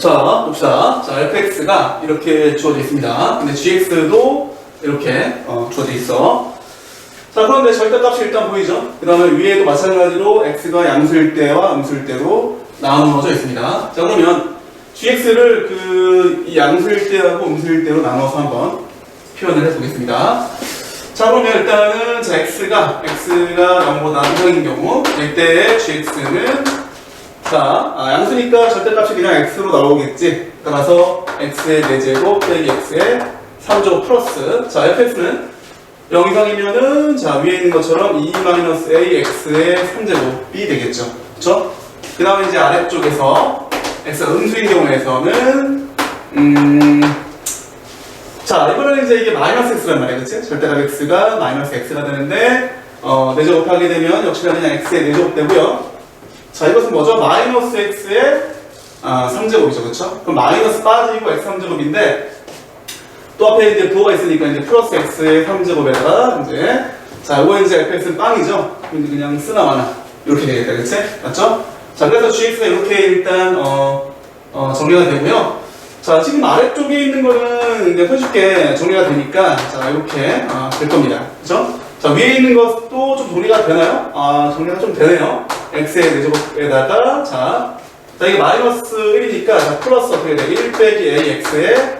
자, 봅시다. 자, fx가 이렇게 주어져 있습니다. 근데 gx도 이렇게 어, 주어져 있어. 자, 그런데 절대값이 일단 보이죠? 그 다음에 위에도 마찬가지로 x가 양수일 때와 음수일 때로 나누어져 있습니다. 자, 그러면 gx를 그이 양수일 때하고 음수일 때로 나눠서 한번 표현을 해보겠습니다. 자, 그러면 일단은 자, x가 x가 0보다 이상인 경우 이때의 gx는 자, 아, 양수니까 절대값이 그냥 x로 나오겠지. 따라서 x의 4제곱 빼기 x의 3제곱 플러스 자, fx는 0 이상이면은 자, 위에 있는 것처럼 2-a x의 3제곱이 되겠죠. 그쵸? 그 다음에 이제 아래쪽에서 x가 음수인 경우에서는 음 자, 이번에는 이제 이게 마이너스 x란 말이야, 그치? 절대값 x가 마이너스 x가 되는데 어, 4제곱 하게 되면 역시나 그냥 x의 4제곱 되고요. 자, 이것은 뭐죠? 마이너스 x의 아, 3제곱이죠. 그쵸? 그럼 마이너스 빠지고 x 3제곱인데 또 앞에 이제 부호가 있으니까 이제 플러스 x의 3제곱에다가 이제 자, 이거 이제 fx는 빵이죠? 그냥 쓰나 마나 이렇게 되겠다. 그치? 맞죠? 자, 그래서 gx가 이렇게 일단 어, 어, 정리가 되고요. 자, 지금 아래쪽에 있는 거는 이제 손쉽게 정리가 되니까 자, 이렇게 아, 될 겁니다. 그죠? 자, 위에 있는 것도 좀 정리가 되나요? 아, 정리가 좀 되네요. X의 4제곱에다가 자, 자, 이게 마이너스 1이니까 자, 플러스 어떻게 돼? 1 빼기 a x의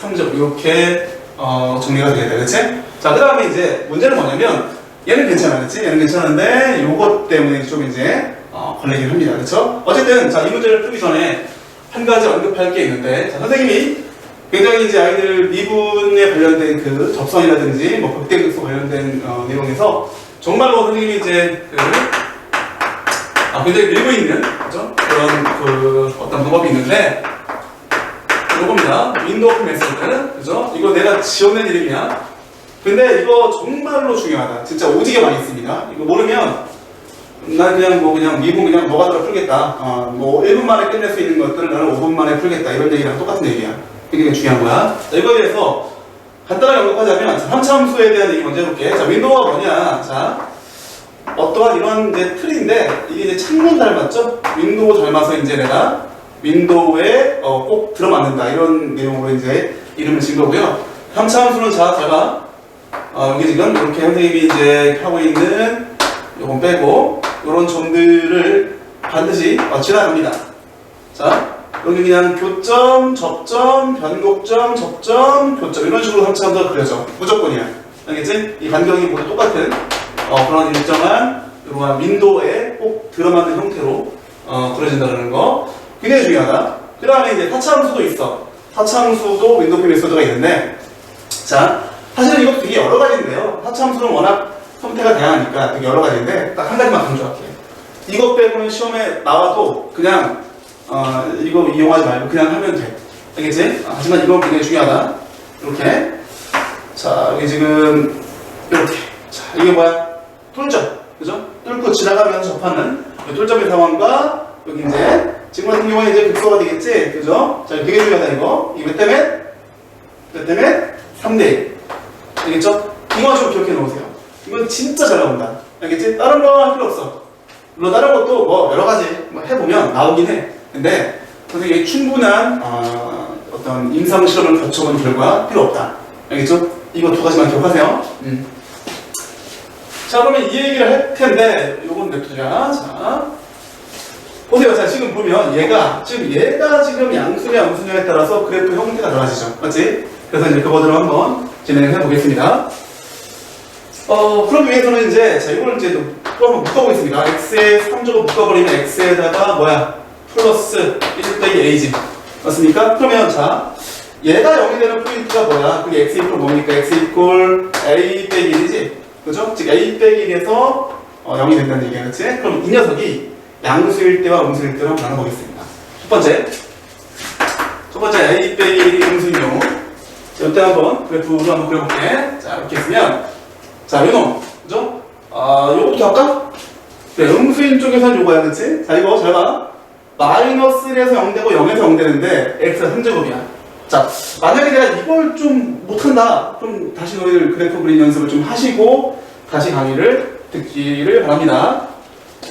3제곱 이렇게 어, 정리가 되겠다. 그치? 자, 그 다음에 이제 문제는 뭐냐면 얘는 괜찮아. 그치? 얘는 괜찮은데 요것 때문에 좀 이제 어, 걸리긴 합니다. 그쵸? 어쨌든 자, 이 문제를 풀기 전에 한 가지 언급할 게 있는데 자, 선생님이 굉장히 이제 아이들 미분에 관련된 그 접선이라든지 뭐 극대극소 관련된 어, 내용에서 정말로 선생님이 이제 그 아, 굉장히 밀고 있는 그죠? 그런 그 어떤 방법이 있는데 이겁니다. 윈도우 메소드 그죠? 이거 내가 지어낸 이름이야. 근데 이거 정말로 중요하다. 진짜 오지게 많이 씁니다. 이거 모르면 난 그냥 뭐 그냥 미분 그냥 뭐가 들어 풀겠다. 어, 뭐 1분 만에 끝낼 수 있는 것들을 나는 5분 만에 풀겠다. 이런 얘기랑 똑같은 얘기야. 그게 중요한 거야. 자, 이거에 대해서 간단하게 언급하자면 자, 3차 함수에 대한 얘기 먼저 해볼게. 자, 윈도우가 뭐냐? 자, 어떠한 이런 이제 틀인데 이게 이제 창문 닮았죠? 윈도우 닮아서 이제 내가 윈도우에 어, 꼭 들어맞는다 이런 내용으로 이제 이름을 진 거고요. 3차 함수는 자, 제가 어, 여기 지금 이렇게 선생님이 이제 하고 있는 요건 빼고 이런 점들을 반드시 어, 지나갑니다. 자, 여기 그냥 교점, 접점, 변곡점, 접점, 교점 이런 식으로 3차 함수가 그려져. 무조건이야. 알겠지? 이 간격이 모두 똑같은 어, 그런 일정한 이러한 윈도에 꼭 들어맞는 형태로 어, 그려진다는 거 굉장히 중요하다. 그 다음에 이제 타차함수도 있어. 타차함수도 윈도우 피 메소드가 있는데 자 사실은 이것도 되게 여러 가지인데요. 타차함수는 워낙 형태가 다양하니까 되게 여러 가지인데 딱 한 가지만 강조할게요. 이것 빼고는 시험에 나와도 그냥 어, 이거 이용하지 말고 그냥 하면 돼. 알겠지? 아, 하지만 이건 굉장히 중요하다. 이렇게 자 여기 지금 이렇게 자 이게 뭐야? 뚫점 그죠? 뚫고 지나가면서 접하는 이 뚫점의 상황과 여기 이제 지금 같은 경우에 이제 극소가 되겠지 그죠? 자 되게 중요하다 이거 이거 몇 때문에? 몇 때문에? 3대1 알겠죠? 이거 좀 기억해 놓으세요 이건 진짜 잘 나온다 알겠지? 다른 거 할 필요 없어 물론 다른 것도 뭐 여러 가지 뭐 해보면 나오긴 해 근데 선생님이 충분한 어, 어떤 임상 실험을 거쳐본 결과 필요 없다 알겠죠? 이거 두 가지만 기억하세요 음. 자 그러면 이 얘기를 할 텐데 요건 냅두자 자. 보세요. 자 지금 보면 얘가 지금 얘가 지금 양수냐 음수냐에 따라서 그래프 형태가 달라지죠. 맞지? 그래서 이제 그거들을 한번 진행을 해보겠습니다. 어 그러기 위해서는 이제 자 이걸 이제 또 한번 묶어보겠습니다. x에 3제곱 묶어버리면 x에다가 뭐야? 플러스 1 빼기 a지. 맞습니까? 그러면 자 얘가 0이 되는 포인트가 뭐야? 그게 x 이퀄 뭡니까? x 이퀄 a 빼기 1이지 그죠? 즉 a 빼기 1에서 어, 0이 된다는 얘기야 그치? 그럼 이 녀석이 양수일 때와 음수일 때로 한번 나눠 보겠습니다 첫 번째 첫 번째 a 빼기 1이 음수인 경우 자, 이때 한번 그래프로 한번 그려볼게 자 이렇게 했으면 자 요놈 그죠? 아 요거부터 할까? 네 음수인 쪽에서는 요거야 그치? 자 이거 잘 봐 마이너스 1에서 0 되고 0에서 0 되는데 x가 3제곱이야 자, 만약에 내가 이걸 좀 못한다. 그럼 다시 너희들 그래프 그린 연습을 좀 하시고 다시 강의를 듣기를 바랍니다.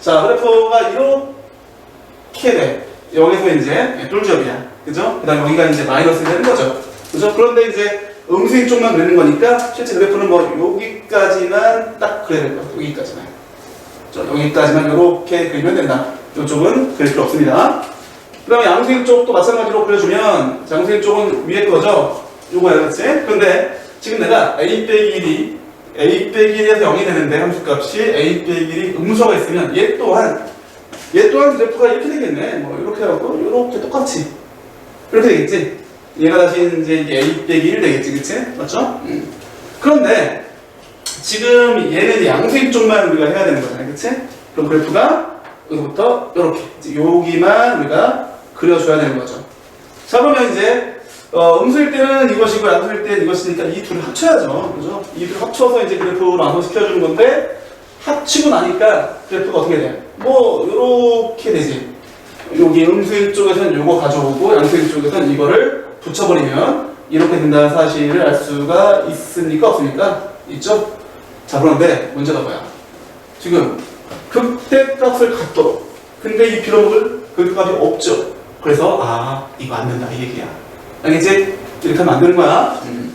자, 그래프가 이렇게 돼. 여기서 이제 쫄지업이야. 그죠? 그 다음에 여기가 이제 마이너스 되는 거죠. 그죠? 그런데 이제 음수인 쪽만 그리는 거니까 실제 그래프는 뭐 여기까지만 딱 그려야 될 거야. 여기까지만. 저 여기까지만 이렇게 그리면 된다. 이쪽은 그릴 필요 없습니다. 그 다음에 양수인 쪽도 마찬가지로 그려주면 자, 양수인 쪽은 위에 거죠. 요거야, 그렇지? 근데 지금 내가 a 빼기 1이 a 빼기 1에서 0이 되는데 함수값이 a 빼기 1이 음수가 있으면 얘 또한 얘 또한 그래프가 이렇게 되겠네. 뭐 이렇게 하고 이렇게 똑같이 이렇게 되겠지. 얘가 다시 이제 a 빼기 1 되겠지, 그치? 맞죠? 음. 그런데 지금 얘는 양수인 쪽만 우리가 해야 되는 거잖아요, 그치? 그럼 그래프가 여기부터 이렇게 여기만 우리가 그려줘야 되는 거죠. 자 그러면 이제 어, 음수일 때는 이것이고 양수일 때는 이것이니까 이 둘을 합쳐야죠, 그죠? 이 둘을 합쳐서 이제 그래프로 완성시켜주는 건데 합치고 나니까 그래프가 어떻게 돼? 뭐 이렇게 되지. 여기 음수일 쪽에서는 요거 가져오고 양수일 쪽에서는 이거를 붙여버리면 이렇게 된다는 사실을 알 수가 있습니까 없습니까? 있죠? 자 그런데 문제가 뭐야? 지금 극대값을 갖도록 근데 이 빌어먹을 극대값이 없죠. 그래서 아 이거 안 된다 이 얘기야. 알겠지? 이렇게 하면 안 되는 거야. 음.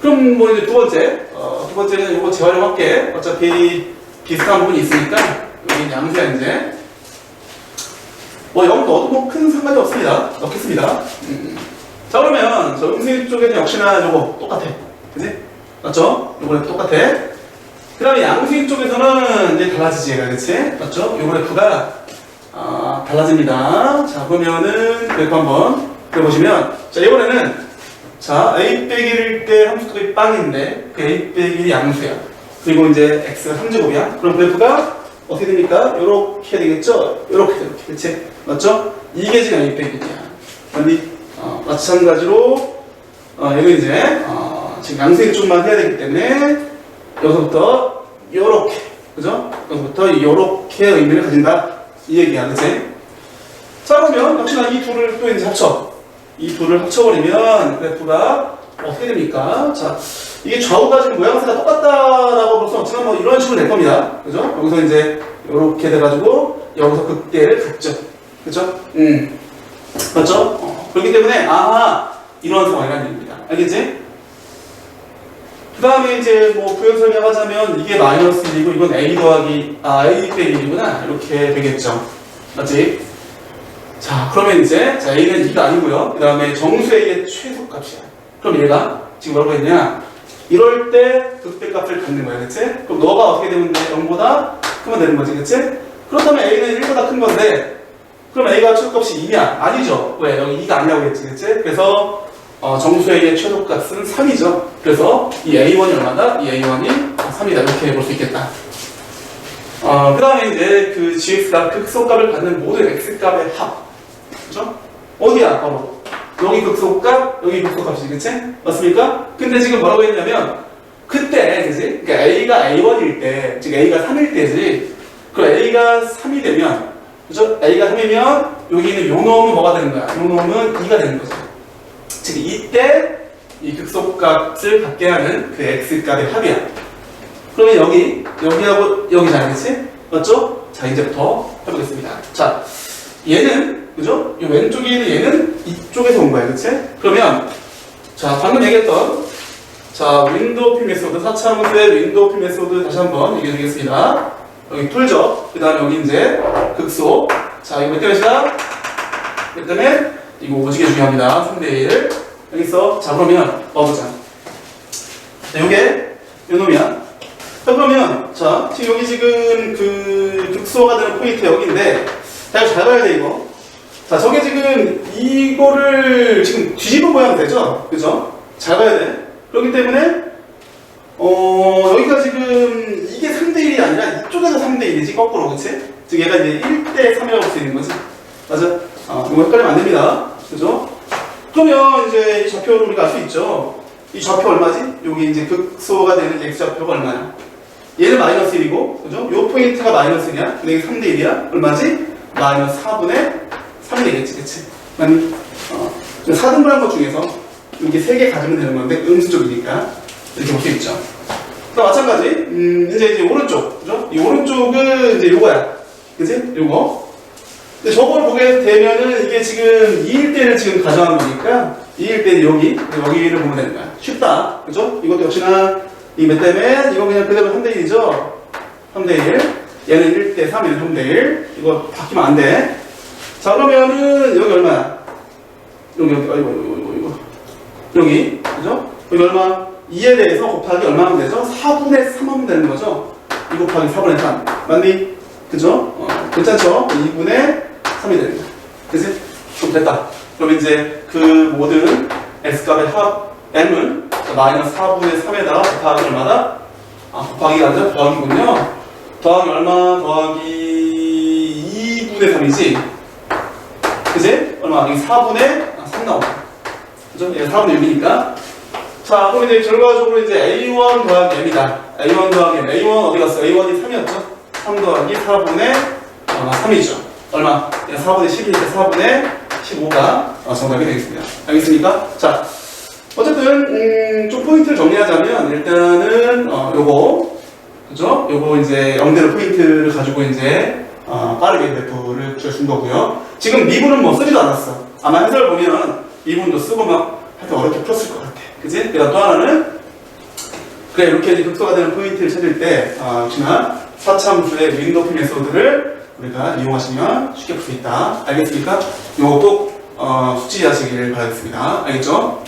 그럼 뭐 이제 두 번째 어, 두 번째는 이거 재활용할게. 어차피 비슷한 부분이 있으니까 여기 양수야 이제 뭐0 넣어도 뭐큰 상관이 없습니다. 넣겠습니다. 음. 자 그러면 저 음수 쪽에는 역시나 이거 똑같아. 그지? 맞죠? 이번에 똑같아. 그 다음에 양수인 쪽에서는 이제 달라지지, 그치? 맞죠? 요 그래프가, 아, 달라집니다. 자, 그러면은, 그래프 한번 그려보시면, 자, 이번에는, 자, a 빼기 1일 때 함수값이 빵인데, 그 a 빼기 1이 양수야. 그리고 이제 x가 3제곱이야. 그럼 그래프가 어떻게 됩니까? 요렇게 되겠죠? 요렇게, 이렇게. 그치? 맞죠? 이게 지금 a 빼기 1이야. 아니, 어, 마찬가지로, 어, 얘는 이제, 어, 지금 양수인 쪽만 해야 되기 때문에, 여기서부터 요렇게 그죠? 여기서부터 요렇게 의미를 가진다 이 얘기야 그치? 자 그러면 역시나 이 둘을 또 이제 합쳐 이 둘을 합쳐버리면 그래프가 어떻게 됩니까? 자 이게 좌우가 지금 모양새가 똑같다라고 볼 수 없지만 뭐 이런 식으로 될 겁니다 그죠? 여기서 이제 요렇게 돼가지고 여기서 극대를 갖죠 그죠? 음 맞죠? 어, 그렇기 때문에 아하 이런 상황이라는 얘기입니다 알겠지? 그 다음에 이제 뭐 부연 설명하자면 이게 마이너스 1이고 이건 a 더하기 아 a 빼기 1이구나 이렇게 되겠죠 맞지? 자 그러면 이제 자 a는 2가 아니고요 그 다음에 정수의 최소값이야 그럼 얘가 지금 뭐라고 했냐 이럴 때 극대값을 갖는 거야 그치? 그럼 너가 어떻게 되면 돼? 0보다 크면 되는 거지 그치? 그렇다면 a는 1보다 큰 건데 그럼 a가 최소값이 2냐? 아니죠 왜? 여기 2가 아니라고 했지 그치? 그래서 어, 정수의 최소값은 3이죠. 그래서 이 A1이 얼마다? 이 A1이 3이다. 이렇게 볼 수 있겠다. 어, 그 다음에 이제 그 GX가 극소값을 갖는 모든 X값의 합. 그죠? 어디야? 바로. 여기 극소값, 여기 극소값이지. 그치? 맞습니까? 근데 지금 뭐라고 했냐면, 그때, 그지? 그러니까 A가 A1일 때, 즉 A가 3일 때지. 그 A가 3이 되면, 그죠? A가 3이면, 여기 있는 요 놈은 뭐가 되는 거야? 요 놈은 2가 되는 거죠. 즉 이때 이 극소값을 갖게 하는 그 x값의 합이야. 그러면 여기 여기하고 여기잖아, 그렇지? 맞죠? 자 이제부터 해보겠습니다. 자 얘는 그죠? 이 왼쪽에 있는 얘는 이쪽에서 온 거야, 그렇지? 그러면 자 방금 얘기했던 자 윈도우 피 메소드 4차 문제 윈도우 피 메소드 다시 한번 얘기해 드리겠습니다. 여기 툴죠. 그 다음에 여기 이제 극소. 자 이거 몇 대 몇이다? 몇 대몇? 이거 오지게 중요합니다. 3대1. 여기서, 자, 그러면, 넣어보자. 자, 요게, 요 놈이야. 자, 그러면, 자, 지금 여기 지금 그 극소가 되는 포인트 여기인데, 잘 봐야 돼, 이거. 자, 저게 지금 이거를 지금 뒤집어 보면 되죠? 그죠? 잘 봐야 돼. 그렇기 때문에, 어, 여기가 지금 이게 3대 1이 아니라 이쪽에서 3대 1이지, 거꾸로, 그치? 즉, 얘가 이제 1대 3이라고 볼 수 있는 거지. 맞아? 아, 이거 헷갈리면 안 됩니다. 그죠? 그러면 이제 이 좌표를 우리가 알 수 있죠. 이 좌표 얼마지? 여기 이제 극소가 되는 x 좌표가 얼마야? 얘는 마이너스 1이고, 그죠? 요 포인트가 마이너스 1이야. 근데 이게 3대 1이야. 얼마지? 마이너스 4분의 3이 되겠지, 그치? 아니, 어, 4등분한 것 중에서 이렇게 3개 가지면 되는 건데, 음수 쪽이니까. 이렇게 볼 수 있죠. 또 마찬가지, 음, 이제 이제 오른쪽, 그죠? 이 오른쪽은 이제 요거야. 그지? 요거. 근데 저걸 보게 되면은 이게 지금 2일대를 지금 가정한 거니까 2일대 여기 여기를 보면 되는 거야. 쉽다. 그죠? 이것도 역시나 이몇 대면 이거 그냥 그대로 3대 1이죠. 3대 1. 얘는 1대 3, 얘는 3대 1. 이거 바뀌면 안 돼. 자 그러면은 여기 얼마야? 여기 여기 아이고 이거 이거 이거 여기 그죠? 여기 얼마? 2에 대해서 곱하기 얼마 하면 되죠? 4분의 3 하면 되는 거죠? 2 곱하기 4분의 3 맞니? 그죠? 어, 괜찮죠? 2분의 3이 되는 거야 그치? 그럼 됐다 그럼 이제 그 모든 x값의 합 m은 마이너스 4분의 3에다가 곱하기 얼마다? 아 곱하기가 아니라 더하기군요 더하기 얼마? 더하기 2분의 3이지 그지? 얼마? 여기 4분의 3 나오고 그죠? 얘가 4분의 6이니까 자, 그럼 이제 결과적으로 이제 A1 더하기 M이다. A1 더하기 M. A1 어디 갔어? A1이 3이었죠? 3 더하기 4분의 얼마? 3이죠. 얼마? 예, 4분의 10이니까 4분의 15가 어, 정답이 되겠습니다. 알겠습니까? 자, 어쨌든 음, 좀 포인트를 정리하자면 일단은 어, 요거 그죠? 요거 이제 0대로 포인트를 가지고 이제 어, 빠르게 그래프를 준 거고요. 지금 미분은 뭐 쓰지도 않았어. 아마 해설 보면 미분도 쓰고 막 하여튼 어렵게 풀었을 것 같아. 그지? 그다음 또 하나는 그래 이렇게 이제 극소가 되는 포인트를 찾을 때 어, 역시나 사참수의 윈도프 메소드를 우리가 이용하시면 쉽게 풀수 있다. 알겠습니까? 꼭 어, 숙지하시길 바라겠습니다. 알겠죠?